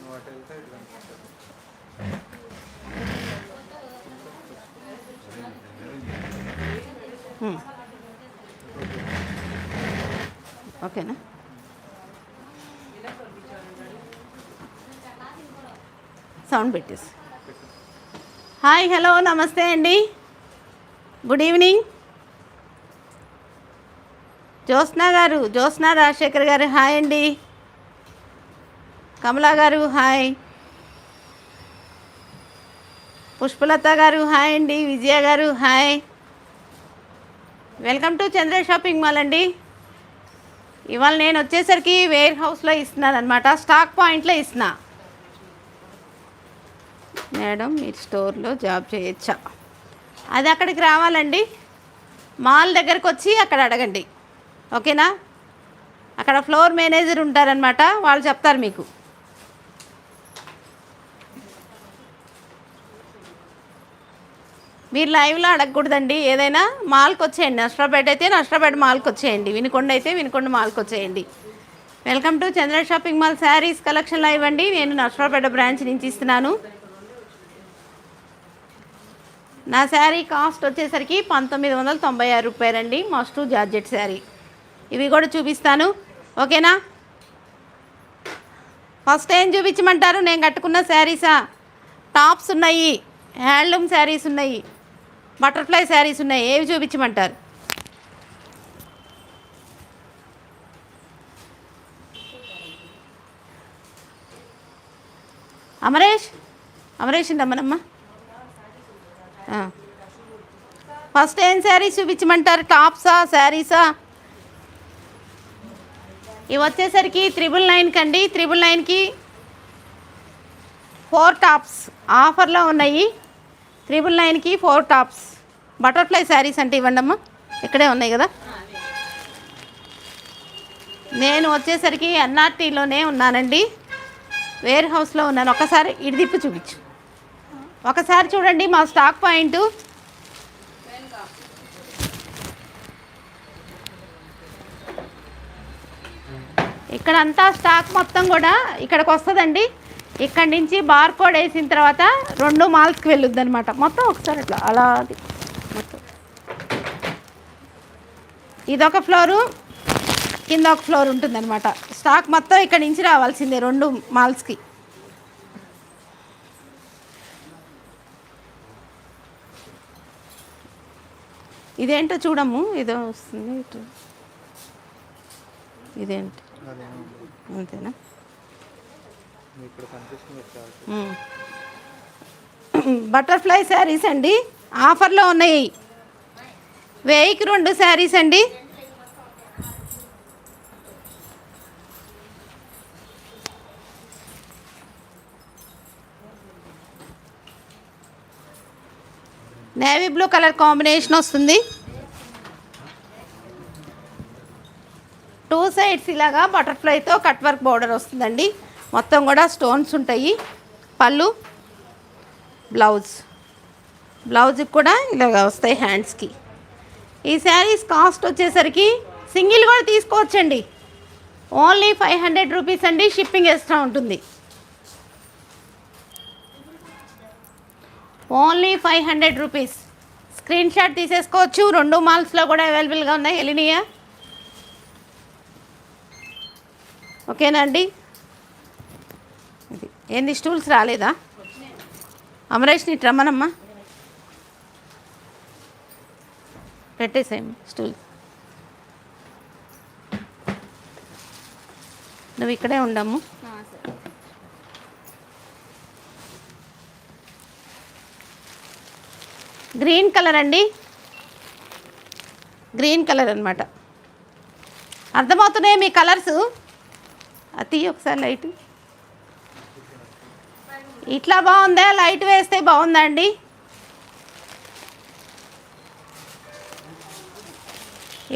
నువ్వు అటు వెళ్తే ఓకేనా సౌండ్ పెట్టేసి. హాయ్ హలో నమస్తే అండి. గుడ్ ఈవినింగ్ జ్యోత్స్నా గారు జ్యోత్స్నా రాజశేఖర్ గారు హాయ్ అండి. కమలా గారు హాయ్. పుష్పలత గారు హాయ్ అండి. Vijaya garu hi. Welcome to Chandra shopping mall అండి. ఇవాళ నేను వచ్చేసరికి వేర్ హౌస్లో ఇస్తున్నాను అనమాట స్టాక్ పాయింట్లో ఇస్తున్నా. మేడం మీరు స్టోర్లో జాబ్ చేయొచ్చా? అది అక్కడికి రావాలండి. మాల్ దగ్గరకు వచ్చి అక్కడ అడగండి. ఓకేనా? అక్కడ ఫ్లోర్ మేనేజర్ ఉంటారనమాట వాళ్ళు చెప్తారు మీకు. మీరు లైవ్లో అడగకూడదండి. ఏదైనా మాల్కి వచ్చేయండి నష్టపేట అయితే నష్టపేట మాల్కి వచ్చేయండి వినుకొండ అయితే వినుకొండ మాల్కి వచ్చేయండి welcome to Chandra shopping mall saris collection live అండి. నేను నష్టపేట బ్రాంచ్ నుంచి ఇస్తున్నాను. నా శారీ కాస్ట్ వచ్చేసరికి పంతొమ్మిది వందల తొంభై ఆరు రూపాయలండి. Must georgette sari. ఇవి కూడా చూపిస్తాను. ఓకేనా? ఫస్ట్ ఏం చూపించమంటారు? నేను కట్టుకున్న శారీసా? టాప్స్ ఉన్నాయి. హ్యాండ్లూమ్ శారీస్ ఉన్నాయి. బటర్ఫ్లై శారీస్ ఉన్నాయి. ఏవి చూపించమంటారు? అమరేష్? అమరేష్ రమ్మనమ్మా ఫస్ట్ ఏం శారీస్ చూపించమంటారు? టాప్సా శారీసా? ఇవి వచ్చేసరికి త్రిబుల్ నైన్కి అండి త్రిబుల్ నైన్కి ఫోర్ టాప్స్ ఆఫర్లో ఉన్నాయి. త్రిబుల్ నైన్కి ఫోర్ టాప్స్. బటర్ఫ్లై శారీస్ అంటే ఇవ్వండి అమ్మా ఇక్కడే ఉన్నాయి కదా. నేను వచ్చేసరికి ఎన్ఆర్టీలోనే ఉన్నానండి. వేర్ హౌస్లో ఉన్నాను. ఒకసారి ఇటు తిప్పి చూపించు. ఒకసారి చూడండి మా స్టాక్ పాయింట్. ఇక్కడ అంతా స్టాక్ మొత్తం కూడా ఇక్కడికి వస్తుందండి. ఇక్కడి నుంచి బార్ కోడ్ వేసిన తర్వాత రెండు మాల్స్కి వెళ్ళొద్ది అనమాట మొత్తం ఒకసారి అట్లా అలా అది. మొత్తం. ఇదొక ఫ్లోరు కింద ఒక ఫ్లోర్ ఉంటుందన్నమాట. స్టాక్ మొత్తం ఇక్కడి నుంచి రావాల్సిందే రెండు మాల్స్కి. ఇదేంటో చూడము ఇదో వస్తుంది ఇదేంటి? అంతేనా మీకు ఇక్కడ కనిపిస్తుంది చాలు మ్మ్. బటర్ఫ్లై శారీస్ అండి. ఆఫర్లో ఉన్నాయి. వెయ్యికి రెండు శారీస్ అండి. నేవీ బ్లూ కలర్ కాంబినేషన్ వస్తుంది. టూ సైడ్స్ ఇలాగా బటర్ఫ్లైతో కట్ వర్క్ బోర్డర్ వస్తుందండి. మొత్తం కూడా స్టోన్స్ ఉంటాయి. పళ్ళు బ్లౌజ్. బ్లౌజ్కి కూడా ఇలాగ వస్తాయి హ్యాండ్స్కి. ఈ శారీస్ కాస్ట్ వచ్చేసరికి సింగిల్ కూడా తీసుకోవచ్చండి. ఓన్లీ ఫైవ్ హండ్రెడ్ రూపీస్ అండి షిప్పింగ్ ఎక్స్ట్రా ఉంటుంది. Only five hundred rupees. Screenshot తీసేసుకోవచ్చు. రెండు మాల్స్లో కూడా అవైలబుల్గా ఉన్నాయి. ఎలినియా? ఓకేనా అండి? ఏంది స్టూల్స్ రాలేదా? అమరేష్ నీ రమ్మనమ్మా. పెట్టేసేయండి స్టూల్ నువ్వు ఇక్కడే ఉండము గ్రీన్ కలర్ అండి. గ్రీన్ కలర్ అనమాట అర్థమవుతున్నాయి మీ కలర్స్? అది ఒకసారి లైట్. ఇట్లా బాగుందా? లైట్ వేస్తే బాగుందా అండి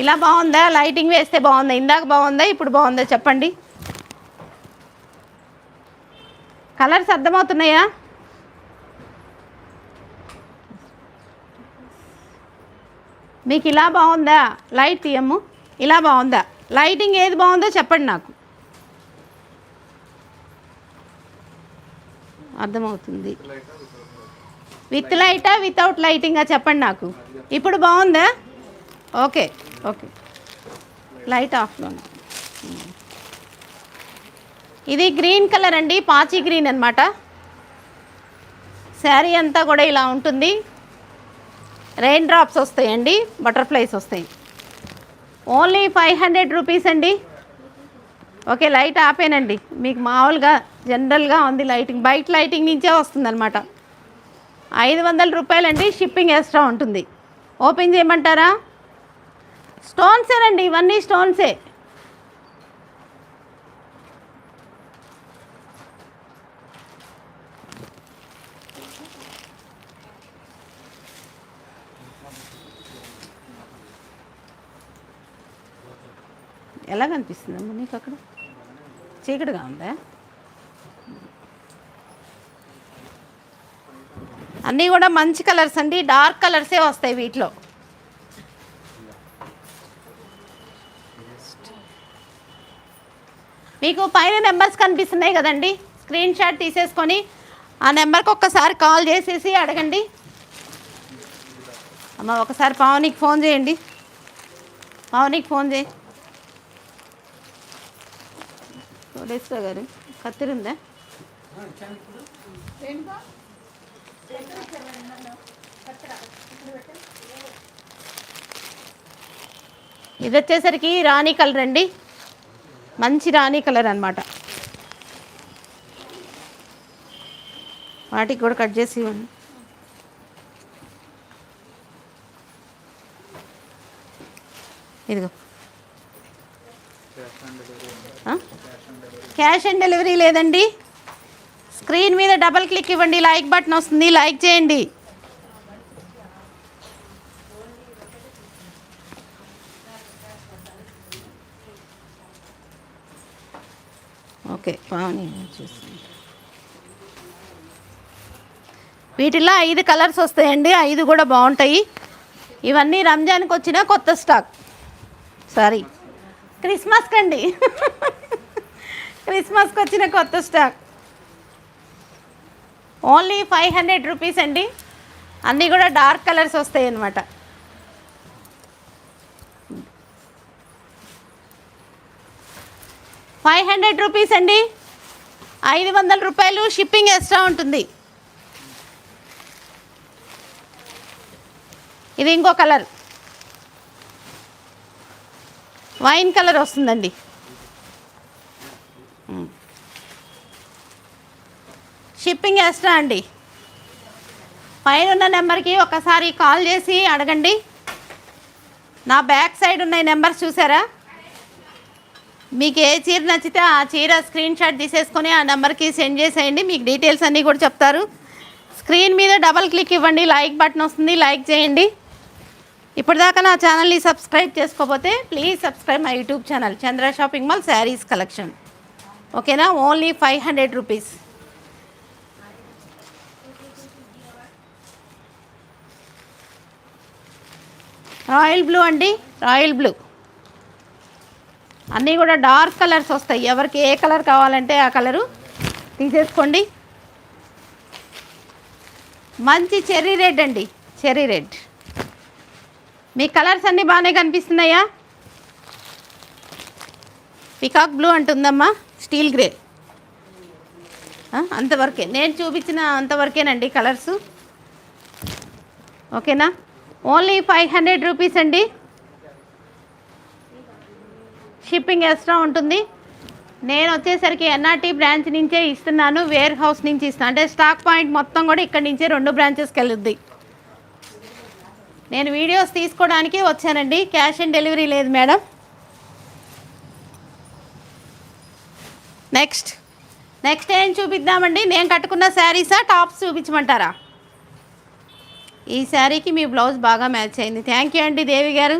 ఇలా బాగుందా? లైటింగ్ వేస్తే బాగుందా? ఇందాక బాగుందా? ఇప్పుడు బాగుందా? చెప్పండి. కలర్స్ అర్థమవుతున్నాయా? మీకు ఇలా బాగుందా? లైట్ తీయము ఇలా బాగుందా? లైటింగ్ ఏది బాగుందో చెప్పండి నాకు. అర్థమవుతుంది. విత్ లైటా వితౌట్ లైటింగా చెప్పండి నాకు. ఇప్పుడు బాగుందా? ఓకే ఓకే లైట్ ఆఫ్లో ఇది గ్రీన్ కలర్ అండి పాచి గ్రీన్ అనమాట శారీ అంతా కూడా ఇలా ఉంటుంది. రెయిన్ డ్రాప్స్ వస్తాయండి బటర్ఫ్లైస్ వస్తాయి. ఓన్లీ ఫైవ్ హండ్రెడ్ రూపీస్ అండి. ఓకే లైట్ ఆపేనండి. మీకు మామూలుగా జనరల్గా ఉంది లైటింగ్. బయట లైటింగ్ నుంచే వస్తుందన్నమాట. ఐదు వందల రూపాయలండి షిప్పింగ్ ఎక్స్ట్రా ఉంటుంది. ఓపెన్ చేయమంటారా? స్టోన్సేనండి ఇవన్నీ స్టోన్సే. ఎలా కనిపిస్తుందమ్మా నీకు అక్కడ? చీకటిగా ఉందా? అన్నీ కూడా మంచి కలర్స్ అండి డార్క్ కలర్సే వస్తాయి వీటిలో. మీకు పైన నెంబర్స్ కనిపిస్తున్నాయి కదండి స్క్రీన్ షాట్ తీసేసుకొని ఆ నెంబర్కి ఒక్కసారి కాల్ చేసేసి అడగండి. అమ్మ ఒకసారి పావనికి ఫోన్ చేయండి. పావనికి ఫోన్ చేయి. కోడేశ్వర గారు కత్తిరిందా? ఇది వచ్చేసరికి రాణి కలర్ అండి. మంచి రాణి కలర్ అన్నమాట. వాటికి కూడా కట్ చేసి ఇవ్వండి. ఇదిగో క్యాష్ ఆన్ డెలివరీ ఉంది ఆ? Cash on delivery cash on delivery లేదండి. స్క్రీన్ మీద డబల్ క్లిక్ ఇవ్వండి లైక్ బటన్ వస్తుంది లైక్ చేయండి. ఓకే పావని చూస్తుంది వీటిలో ఐదు కలర్స్ వస్తాయండి ఐదు కూడా బాగుంటాయి. ఇవన్నీ రంజాన్కి వచ్చిన కొత్త స్టాక్. సారీ క్రిస్మస్కి అండి క్రిస్మస్కి వచ్చిన కొత్త stock. Only five hundred rupees అండి. అన్నీ కూడా డార్క్ కలర్స్ వస్తాయి అన్నమాట. ఫైవ్ హండ్రెడ్ రూపీస్ అండి. ఐదు వందల రూపాయలు షిప్పింగ్ ఎక్స్ట్రా ఉంటుంది. ఇది ఇంకో కలర్. వైన్ కలర్ వస్తుందండి. షిప్పింగ్ ఎక్స్ట్రా అండి. పైన ఉన్న నెంబర్కి ఒకసారి కాల్ చేసి అడగండి. నా బ్యాక్ సైడ్ ఉన్న నెంబర్స్ చూసారా? మీకు ఏ చీర నచ్చితే ఆ చీర స్క్రీన్ షాట్ తీసేసుకొని ఆ నెంబర్కి సెండ్ చేసేయండి. మీకు డీటెయిల్స్ అన్నీ కూడా చెప్తారు. స్క్రీన్ మీద డబల్ క్లిక్ ఇవ్వండి. లైక్ బటన్ వస్తుంది. లైక్ చేయండి. ఇప్పటిదాకా నా ఛానల్ని సబ్స్క్రైబ్ చేసుకోకపోతే please subscribe my YouTube channel. Chandra shopping mall saris collection. ఓకేనా? Only five hundred rupees. Royal blue అండి రాయల్ బ్లూ. అన్నీ కూడా డార్క్ కలర్స్ వస్తాయి. ఎవరికి ఏ కలర్ కావాలంటే ఆ కలరు తీసేసుకోండి. మంచి చెర్రీ రెడ్ అండి చెర్రీ రెడ్. మీ కలర్స్ అన్నీ బాగానే కనిపిస్తున్నాయా? పికాక్ బ్లూ అంటుందమ్మా స్టీల్ గ్రే. అంతవరకే. నేను చూపించిన అంతవరకేనండి కలర్స్. ఓకేనా? ఓన్లీ ఫైవ్ హండ్రెడ్ రూపీస్ అండి. షిప్పింగ్ ఎక్స్ట్రా ఉంటుంది. నేను వచ్చేసరికి ఎన్ఆర్టీ బ్రాంచ్ నుంచే ఇస్తున్నాను. వేర్ హౌస్ నుంచి ఇస్తాను అంటే స్టాక్ పాయింట్ మొత్తం కూడా ఇక్కడి నుంచే రెండు బ్రాంచెస్కి వెళ్ళుద్ది నేను వీడియోస్ తీసుకోవడానికి వచ్చానండి. క్యాష్ ఆన్ డెలివరీ లేదు మేడం. నెక్స్ట్. నెక్స్ట్ ఏం చూపిద్దామండి? నేను కట్టుకున్న శారీసా? టాప్స్ చూపించమంటారా? ఈ శారీకి మీ బ్లౌజ్ బాగా మ్యాచ్ అయింది. థ్యాంక్ యూ అండి దేవి గారు.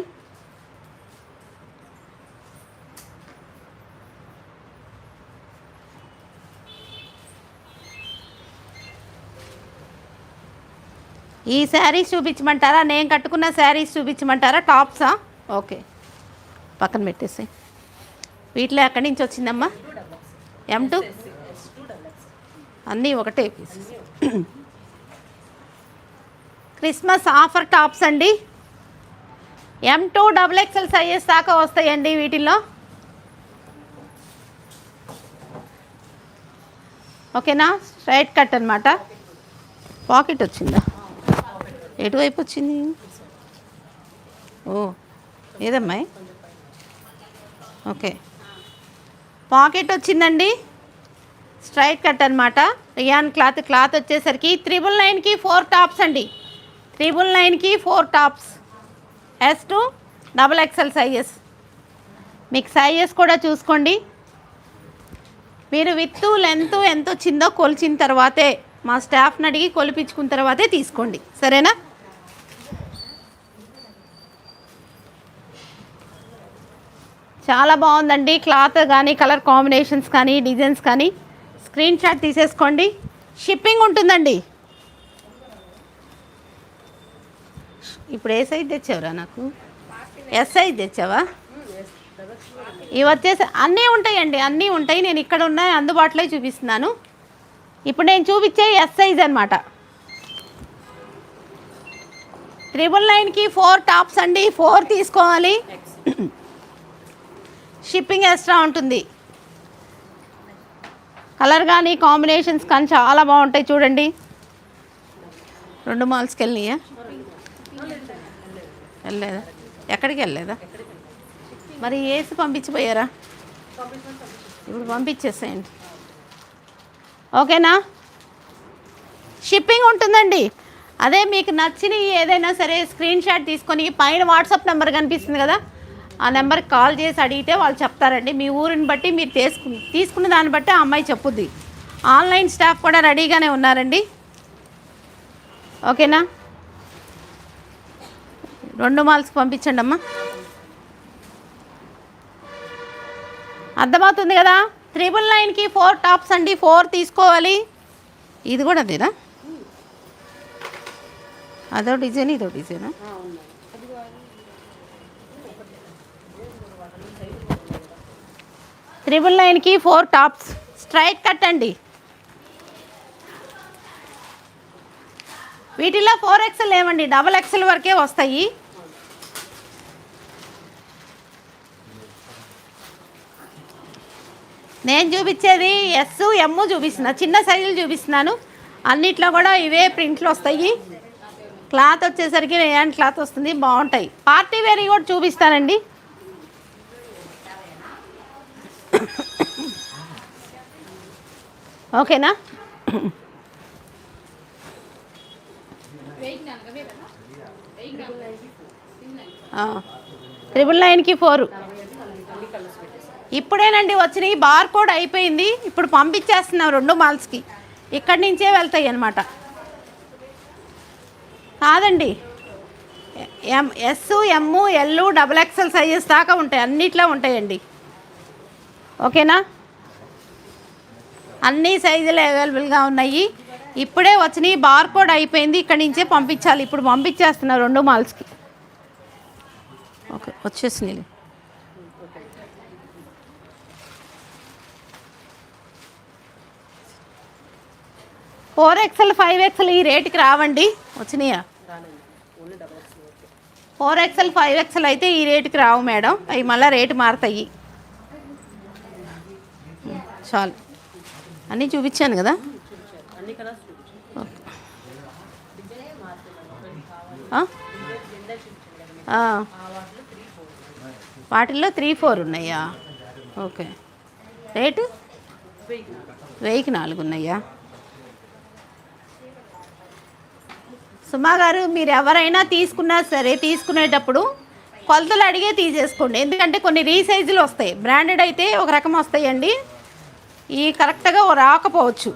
ఈ శారీస్ చూపించమంటారా? నేను కట్టుకున్న శారీస్ చూపించమంటారా? టాప్సా ఓకే పక్కన పెట్టేసి వీటిలో ఎక్కడి నుంచి వచ్చిందమ్మా? ఎం టూ అన్నీ ఒకటే పీసెస్ క్రిస్మస్ ఆఫర్ టాప్స్ అండి. M to double XL sizes దాకా వస్తాయండి వీటిల్లో. ఓకేనా? స్ట్రైట్ కట్ అనమాట పాకెట్ వచ్చిందా? ఎటువైపు వచ్చింది? ఓ ఏదమ్మాయి ఓకే. పాకెట్ వచ్చిందండి. స్ట్రైట్ కట్ అనమాట రియాన్ క్లాత్ క్లాత్ వచ్చేసరికి త్రిబుల్ నైన్కి ఫోర్ టాప్స్ అండి. ట్రిపుల్ నైన్కి four tops. S to double XL sizes. మీకు సైజెస్ కూడా చూసుకోండి. మీరు విత్ లెంత్ ఎంత వచ్చిందో కొలిచిన తర్వాతే మా స్టాఫ్ని అడిగి కొలిపించుకున్న తర్వాతే తీసుకోండి. సరేనా? చాలా బాగుందండి. క్లాత్ కానీ కలర్ కాంబినేషన్స్ కానీ డిజైన్స్ కానీ. స్క్రీన్ షాట్ తీసేసుకోండి. షిప్పింగ్ ఉంటుందండి. ఇప్పుడు ఏ సైజ్ తెచ్చావురా నాకు? ఎస్ సైజ్ తెచ్చావా? ఇవి వచ్చేసి అన్నీ ఉంటాయండి అన్నీ ఉంటాయి. నేను ఇక్కడ ఉన్నాయి అందుబాటులో చూపిస్తున్నాను. ఇప్పుడు నేను చూపించే ఎస్ సైజ్ అనమాట ట్రిపుల్ నైన్కి ఫోర్ టాప్స్ అండి. ఫోర్ తీసుకోవాలి. షిప్పింగ్ ఎక్స్ట్రా ఉంటుంది. కలర్ కానీ కాంబినేషన్స్ కానీ చాలా బాగుంటాయి. చూడండి. రెండు మాల్స్కి వెళ్ళినాయా? వెళ్ళలేదా? ఎక్కడికి వెళ్ళలేదా? మరి ఏసి పంపించిపోయారా? ఇప్పుడు పంపించేసేయండి. ఓకేనా? షిప్పింగ్ ఉంటుందండి. అదే మీకు నచ్చిన ఏదైనా సరే స్క్రీన్ షాట్ తీసుకొని పైన వాట్సాప్ నెంబర్ కనిపిస్తుంది కదా ఆ నెంబర్కి కాల్ చేసి అడిగితే వాళ్ళు చెప్తారండి. మీ ఊరిని బట్టి మీరు తీసుకు తీసుకున్న దాన్ని బట్టి ఆ అమ్మాయి చెప్పుద్ది. ఆన్లైన్ స్టాఫ్ కూడా రెడీగానే ఉన్నారండి. ఓకేనా? రెండు మాల్స్ పంపించండి అమ్మా అర్థమవుతుంది కదా? త్రిబుల్ నైన్కి ఫోర్ టాప్స్ అండి ఫోర్ తీసుకోవాలి. ఇది కూడా అదేనా? అదో డిజైన్ ఇదో డిజైనా. త్రిబుల్ నైన్కి ఫోర్ టాప్స్ స్ట్రైట్ కట్ అండి. వీటిలో ఫోర్ ఎక్స్ఎల్ ఏమండి డబల్ ఎక్స్ఎల్ వరకే వస్తాయి. నేను చూపించేది ఎస్ ఎమ్ చూపిస్తున్నా. చిన్న సైజులు చూపిస్తున్నాను. అన్నిట్లో కూడా ఇవే ప్రింట్లు వస్తాయి. క్లాత్ వచ్చేసరికి రేయాన్ క్లాత్ వస్తుంది బాగుంటాయి. పార్టీ వేర్ కూడా చూపిస్తానండి. ఓకేనా? ట్రిపుల్ నైన్కి ఫోర్ ఇప్పుడేనండి వచ్చినాయి బార్ కోడ్ అయిపోయింది. ఇప్పుడు పంపించేస్తున్నాం రెండు మాల్స్కి. ఇక్కడి నుంచే వెళ్తాయి అన్నమాట. కాదండి. M S M L double XL sizes దాకా ఉంటాయి. అన్నిట్లో ఉంటాయండి. ఓకేనా? అన్ని సైజులు అవైలబుల్గా ఉన్నాయి. ఇప్పుడే వచ్చినాయి బార్ కోడ్ అయిపోయింది. ఇక్కడి నుంచే పంపించాలి. ఇప్పుడు పంపించేస్తున్నారు రెండు మాల్స్కి. ఓకే వచ్చేసినాయి. ఫోర్ ఎక్స్ఎల్ ఫైవ్ ఎక్స్ఎల్ ఈ రేటుకి రావండి. వచ్చినాయా? ఫోర్ ఎక్స్ఎల్ ఫైవ్ ఎక్స్ఎల్ అయితే ఈ రేటుకి రావు మేడం. అవి మళ్ళీ రేటు మారుతాయి. చాలు. అన్నీ చూపించాను కదా? ఓకే. వాటిల్లో త్రీ ఫోర్ ఉన్నాయా? ఓకే. రేటు? వెయ్యికి నాలుగు ఉన్నాయా సుమా గారు మీరు ఎవరైనా తీసుకున్నా సరే తీసుకునేటప్పుడు కొలతలు అడిగే తీసేసుకోండి. ఎందుకంటే కొన్ని రీసైజులు వస్తాయి. బ్రాండెడ్ అయితే ఒక రకం వస్తాయండి. ఈ కరెక్ట్గా రాకపోవచ్చు.